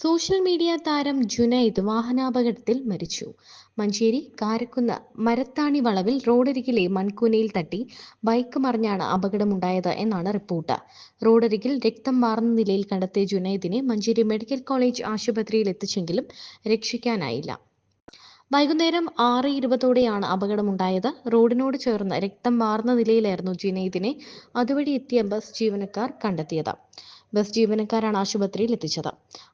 Social media താരം ജുനൈദ് വാഹനാപകടത്തിൽ മരിച്ചു. മഞ്ചേരി കാരക്കുന്ന് മരത്താണി വളവിൽ റോഡരികിലെ മൺകൂനയിൽ തട്ടി ബൈക്ക് മറിഞ്ഞാണ് അപകടമുണ്ടായത് എന്നാണ് റിപ്പോർട്ട്. റോഡരികിൽ രക്തം വാർന്ന നിലയിൽ കണ്ടെത്തിയ ജുനൈദിനെ മഞ്ചേരി മെഡിക്കൽ കോളേജ് ആശുപത്രിയിൽ എത്തിച്ചെങ്കിലും രക്ഷിക്കാനായില്ല. വൈകുന്നേരം ആറ് ഇരുപതോടെയാണ് അപകടമുണ്ടായത്. റോഡിനോട് ചേർന്ന് രക്തം വാർന്ന നിലയിലായിരുന്നു ജുനൈദിനെ. അതുവഴി എത്തിയ ബസ് ജീവനക്കാർ കണ്ടെത്തിയത്. ബസ് ജീവനക്കാരാണ് ആശുപത്രിയിൽ എത്തിച്ചത്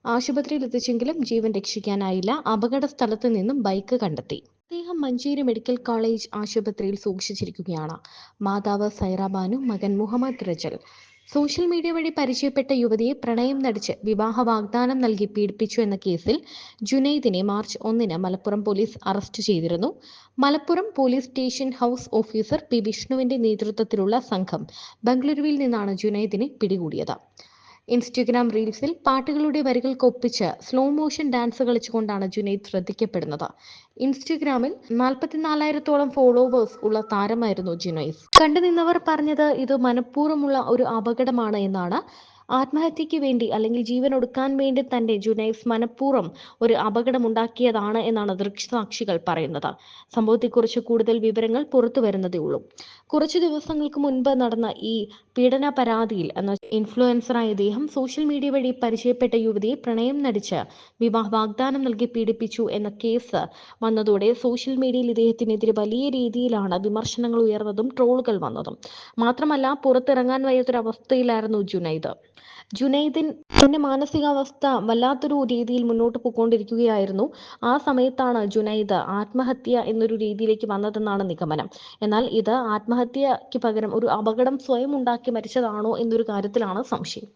ആശുപത്രിയിൽ എത്തിച്ചെങ്കിലും ജീവൻ രക്ഷിക്കാനായില്ല. അപകട സ്ഥലത്ത് നിന്നും ബൈക്ക് കണ്ടെത്തി. അദ്ദേഹം മഞ്ചേരി മെഡിക്കൽ കോളേജ് ആശുപത്രിയിൽ സൂക്ഷിച്ചിരിക്കുകയാണ്. മാതാവ് സൈറാബാനു മകൻ മുഹമ്മദ് റജൽ സോഷ്യൽ മീഡിയ വഴി പരിചയപ്പെട്ട യുവതിയെ പ്രണയം നടിച്ച് വിവാഹ വാഗ്ദാനം നൽകി പീഡിപ്പിച്ചു എന്ന കേസിൽ ജുനൈദിനെ മാർച്ച് ഒന്നിന് മലപ്പുറം പോലീസ് അറസ്റ്റ് ചെയ്തിരുന്നു. Malappuram police station house officer P വിഷ്ണുവിന്റെ നേതൃത്വത്തിലുള്ള സംഘം ബംഗളൂരുവിൽ നിന്നാണ് ജുനൈദിനെ പിടികൂടിയത്. ഇൻസ്റ്റഗ്രാം റീൽസിൽ പാട്ടുകളുടെ വരികൾക്കൊപ്പിച്ച് സ്ലോ മോഷൻ ഡാൻസ് കളിച്ചുകൊണ്ടാണ് ജുനൈദ് ശ്രദ്ധിക്കപ്പെടുന്നത്. ഇൻസ്റ്റഗ്രാമിൽ നാൽപ്പത്തിനാലായിരത്തോളം ഫോളോവേഴ്സ് ഉള്ള താരമായിരുന്നു ജുനൈസ് കണ്ടുനിന്നവർ പറഞ്ഞത് ഇത് മനഃപൂർവമുള്ള ഒരു അപകടമാണ് എന്നാണ് ആത്മഹത്യയ്ക്ക് വേണ്ടി അല്ലെങ്കിൽ ജീവൻ ഒടുക്കാൻ വേണ്ടി തന്റെ ജുനൈസ് മനഃപൂർവം ഒരു അപകടമുണ്ടാക്കിയതാണ് എന്നാണ് ദൃക്സാക്ഷികൾ പറയുന്നത്. സംഭവത്തെക്കുറിച്ച് കൂടുതൽ വിവരങ്ങൾ പുറത്തു വരുന്നതേ ഉള്ളൂ. കുറച്ചു ദിവസങ്ങൾക്ക് മുൻപ് നടന്ന ഈ പീഡന പരാതിയിൽ എന്ന ഇൻഫ്ലുവൻസറായ ഇദ്ദേഹം സോഷ്യൽ മീഡിയ വഴി പരിചയപ്പെട്ട യുവതിയെ പ്രണയം നടിച്ച് വിവാഹ വാഗ്ദാനം നൽകി പീഡിപ്പിച്ചു എന്ന കേസ് വന്നതോടെ സോഷ്യൽ മീഡിയയിൽ ഇദ്ദേഹത്തിനെതിരെ വലിയ രീതിയിലാണ് വിമർശനങ്ങൾ ഉയർന്നതും ട്രോളുകൾ വന്നതും. മാത്രമല്ല പുറത്തിറങ്ങാൻ വയ്യാത്തൊരവസ്ഥയിലായിരുന്നു ജുനൈദ്. ജുനൈദിൻ തന്റെ മാനസികാവസ്ഥ വല്ലാത്തൊരു രീതിയിൽ മുന്നോട്ട് പോയിക്കൊണ്ടിരിക്കുകയായിരുന്നു ആ സമയത്താണ് ജുനൈദ് ആത്മഹത്യ എന്നൊരു രീതിയിലേക്ക് വന്നതെന്നാണ് നിഗമനം. എന്നാൽ ഇത് ആത്മഹത്യക്ക് പകരം ഒരു അപകടം സ്വയം ഉണ്ടാക്കി മരിച്ചതാണോ എന്നൊരു കാര്യത്തിലാണ് സംശയം.